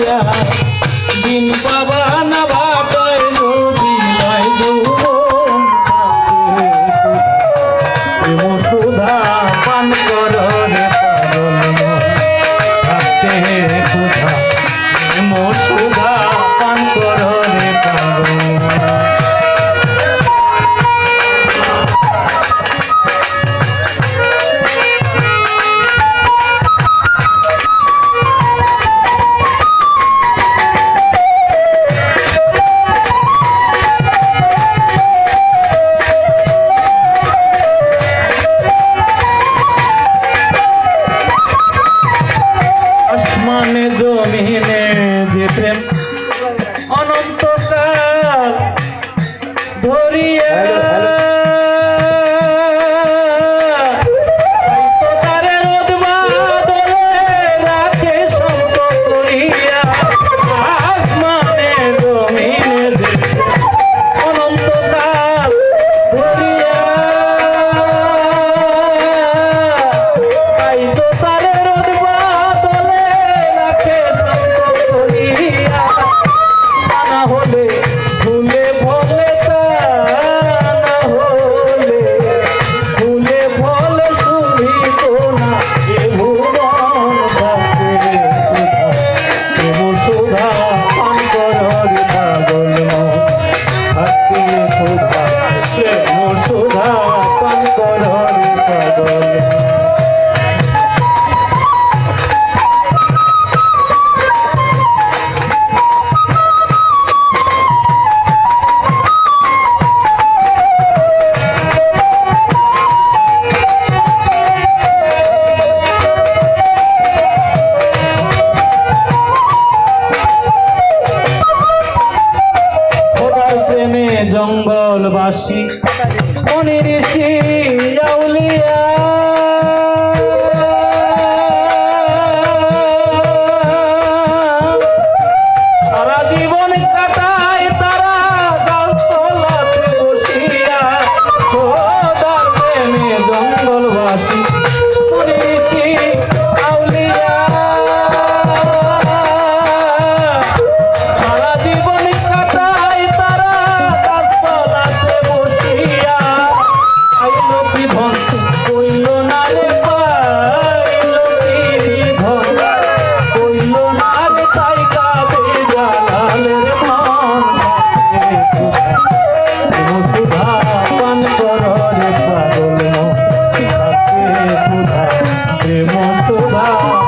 লইয়া অনন্তকাল ধরিয়া জলবাসী মনের সে আউলিয়া সারা জীবন তারা গাছতলাতে বসিয়া খোদার প্রেমে তোমার